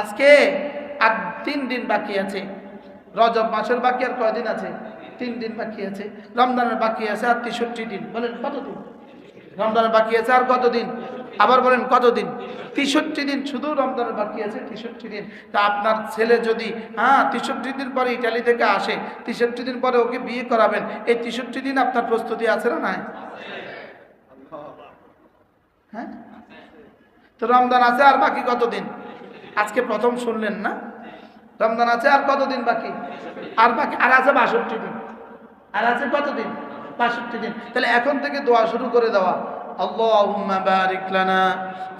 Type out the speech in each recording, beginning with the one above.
আজকে আর তিন দিন বাকি আছে। রজব মাসের বাকি আর কয়দিন আছে? তিন দিন বাকি আছে। রমজানের বাকি আছে আর তেষট্টি দিন। বলেন, কতদিন? রমজানের বাকি আছে আর কতদিন? আবার বলেন, কতদিন? তেষট্টি দিন, শুধু রমজানের বাকি আছে তেষট্টি দিন। তা আপনার ছেলে যদি হ্যাঁ তেষট্টি দিন পরে ইটালি থেকে আসে, তেষট্টি দিন পরে ওকে বিয়ে করাবেন, এই তেষট্টি দিন আপনার প্রস্তুতি আছে না নাই? হ্যাঁ? তো রমজান আছে আর বাকি কতদিন? আজকে প্রথম শুনলেন না? রমজান আছে আর কতদিন বাকি? আর বাকি, আর আছে বাষট্টি দিন। আর আছে কতদিন? বাষট্টি দিন। তাহলে এখন থেকে দোয়া শুরু করে দেওয়া। লানা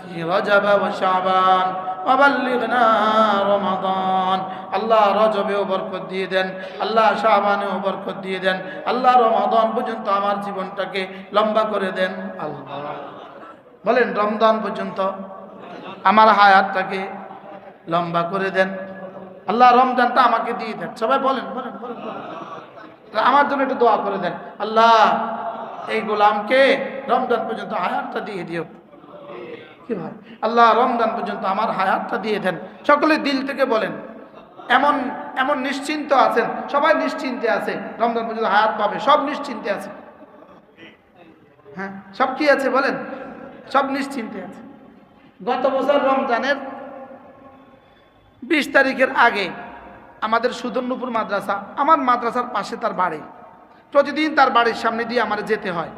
ফি রজব ওয়া শাবান ওয়া বাল্লিগনা রমাদান। আল্লাহ রজবেও বরকত দিয়ে দেন, আল্লাহ শাবানেও বরকত দিয়ে দেন, আল্লাহ রমাদান পর্যন্ত আমার জীবনটাকে লম্বা করে দেন। আল্লাহ। বলেন, রমজান পর্যন্ত আমার হায়াতটাকে লম্বা করে দেন। আল্লাহ রমজানটা আমাকে দিয়ে দেন। সবাই বলেন বলেন। আমার জন্য একটু দোয়া করে দেন। আল্লাহ, এই গোলামকে রমজান পর্যন্ত হায়াতটা দিয়ে দিও। কি ভাই? আল্লাহ রমজান পর্যন্ত আমার হায়াতটা দিয়ে দেন। সকলে দিল থেকে বলেন। এমন এমন নিশ্চিন্ত আছেন। সবাই নিশ্চিন্তে আছে। রমজান পর্যন্ত হায়াত পাবে। সব নিশ্চিন্তে আছে। হ্যাঁ সব কি আছে বলেন? সব নিশ্চিন্তে আছে। গত বছর রমজানের বিশ তারিখের আগে আমাদের সুদর্ণপুর মাদ্রাসা আমার মাদ্রাসার পাশে তার বাড়ি। প্রতিদিন তার বাড়ির সামনে দিয়ে আমার যেতে হয়।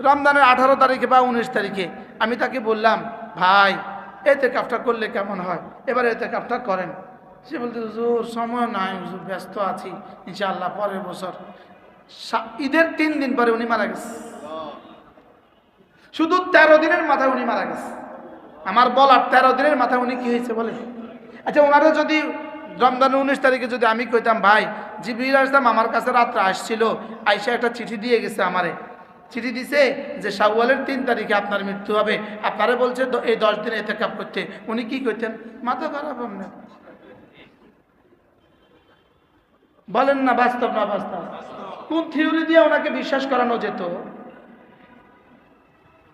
রমজানের আঠারো তারিখে বা উনিশ তারিখে আমি তাকে বললাম, ভাই এতে কাপটা করলে কেমন হয়? এবার এতে কাপটা করেন। সে বলতে, হুজুর, সময় নাই, হুজুর, ব্যস্ত আছি, ইনশাআল্লাহ পরের বছর। ঈদের তিন দিন পরে উনি মারা গেছে। শুধু তেরো দিনের মাথায় উনি মারা গেছে। আমার বলার তেরো দিনের মাথায় উনি কি হয়েছে বলে আচ্ছা ওনারা যদি রমজানের উনিশ তারিখে যদি আমি কইতাম, ভাই জিবির আসলাম আমার কাছে রাত্রে আসছিল, আইসা একটা চিঠি দিয়ে গেছে আমারে। চিঠি দিছে যে শাওয়ালের তিন তারিখে আপনার মৃত্যু হবে। আপনারা বলছে এই দশ দিন এতে কাপ করতে। উনি কি কইতেন? মাথা খারাপ আপনার। বলেন না, বাস্তব না বাস্তব? কোন থিওরি দিয়ে ওনাকে বিশ্বাস করানো যেত?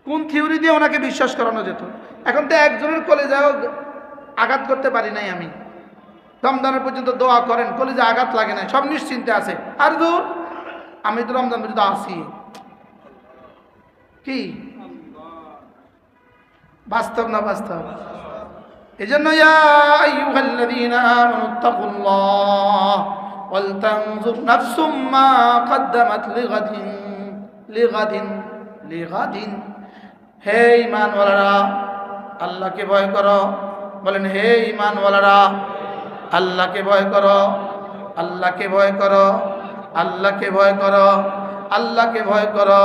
কোন থিওরি দিয়ে ওনাকে বিশ্বাস করানো যেত? এখন তো একজনের কলেজাও আঘাত করতে পারি নাই আমি। রমজানের পর্যন্ত দোয়া করেন, কলেজে আঘাত লাগে নাই, সব নিশ্চিন্তে আছে। আর দূর, আমি তো রমজান পর্যন্ত আসি কি? বাস্তব না বাস্তব? এই জন্য আল্লাহকে ভয় করো। বলেন, হে ইমানওয়ালারা আল্লাহকে ভয় করো, আল্লাহকে ভয় করো, আল্লাহকে ভয় করো, আল্লাহকে ভয় করো।